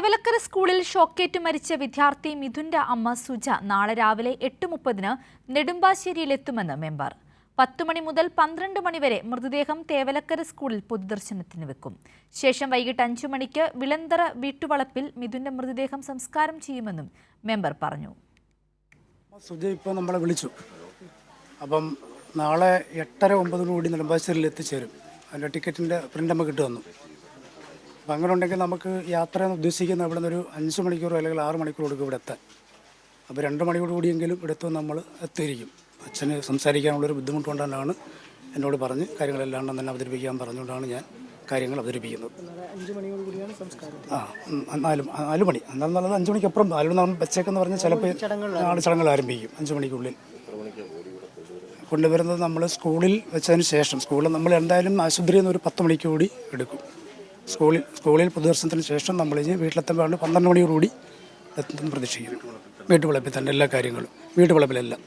തേവലക്കര സ്കൂളിൽ ഷോക്കേറ്റ് മരിച്ച വിദ്യാർത്ഥി മിഥുന്റെ അമ്മ സുജ നാളെ രാവിലെ എട്ട് മുപ്പതിന് നെടുമ്പാശ്ശേരിയിലെത്തുമെന്ന് മെമ്പർ. പത്ത് മണി മുതൽ പന്ത്രണ്ട് മണിവരെ മൃതദേഹം തേവലക്കര സ്കൂളിൽ പൊതുദർശനത്തിന് വെക്കും. ശേഷം വൈകിട്ട് അഞ്ചു മണിക്ക് വിളന്തറ വീട്ടുവളപ്പിൽ മിഥുന്റെ മൃതദേഹം സംസ്കാരം ചെയ്യുമെന്നും മെമ്പർ പറഞ്ഞു. സുജ ഇപ്പോൾ നമ്മളെ വിളിച്ചു. അപ്പം നാളെ എട്ടര ഒമ്പതിനോടി നെടുമ്പാശ്ശേരിയിൽ എത്തിച്ചേരും അതിന്റെ ടിക്കറ്റിന്റെ പ്രിന്റ് നമുക്ക് കിട്ടു വന്നു അപ്പം അങ്ങനെ ഉണ്ടെങ്കിൽ നമുക്ക് യാത്ര എന്ന് ഉദ്ദേശിക്കുന്ന ഇവിടെ നിന്നൊരു അഞ്ച് മണിക്കൂർ അല്ലെങ്കിൽ ആറ് മണിക്കൂർ കൊടുക്കും ഇവിടെ എത്താൻ. അപ്പോൾ രണ്ട് മണിക്കൂർ കൂടിയെങ്കിലും ഇവിടെ എത്തും നമ്മൾ എത്തിയിരിക്കും. അച്ഛന് സംസാരിക്കാനുള്ളൊരു ബുദ്ധിമുട്ട് കൊണ്ടാണ് എന്നോട് പറഞ്ഞ് കാര്യങ്ങളെല്ലാം തന്നെ അവതരിപ്പിക്കാൻ പറഞ്ഞുകൊണ്ടാണ് ഞാൻ കാര്യങ്ങൾ അവതരിപ്പിക്കുന്നത്. ആ നാല് നാല് മണി. എന്നാൽ നല്ലത് അഞ്ച് മണിക്കപ്പുറം നാല് മണി വെച്ചേക്കെന്ന് പറഞ്ഞാൽ ചിലപ്പോൾ നാളെ ചടങ്ങുകൾ ആരംഭിക്കും. അഞ്ച് മണിക്കുള്ളിൽ. കൊണ്ടുവരുന്നത് നമ്മൾ സ്കൂളിൽ വെച്ചതിന് ശേഷം. സ്കൂളിൽ നമ്മൾ എന്തായാലും ആശുപത്രിയിൽ നിന്ന് ഒരു പത്ത് മണിക്ക് കൂടി എടുക്കും. സ്കൂളിൽ സ്കൂളിൽ പൊതുദർശനത്തിന് ശേഷം നമ്മൾ ഇനി വീട്ടിലെത്തുമ്പോൾ പന്ത്രണ്ട് മണിയോടുകൂടി എത്തുന്നതെന്ന് പ്രതീക്ഷിക്കുന്നു. വീട്ടുവളപ്പിൽ തന്നെ എല്ലാ കാര്യങ്ങളും വീട്ടുവളപ്പിലെല്ലാം.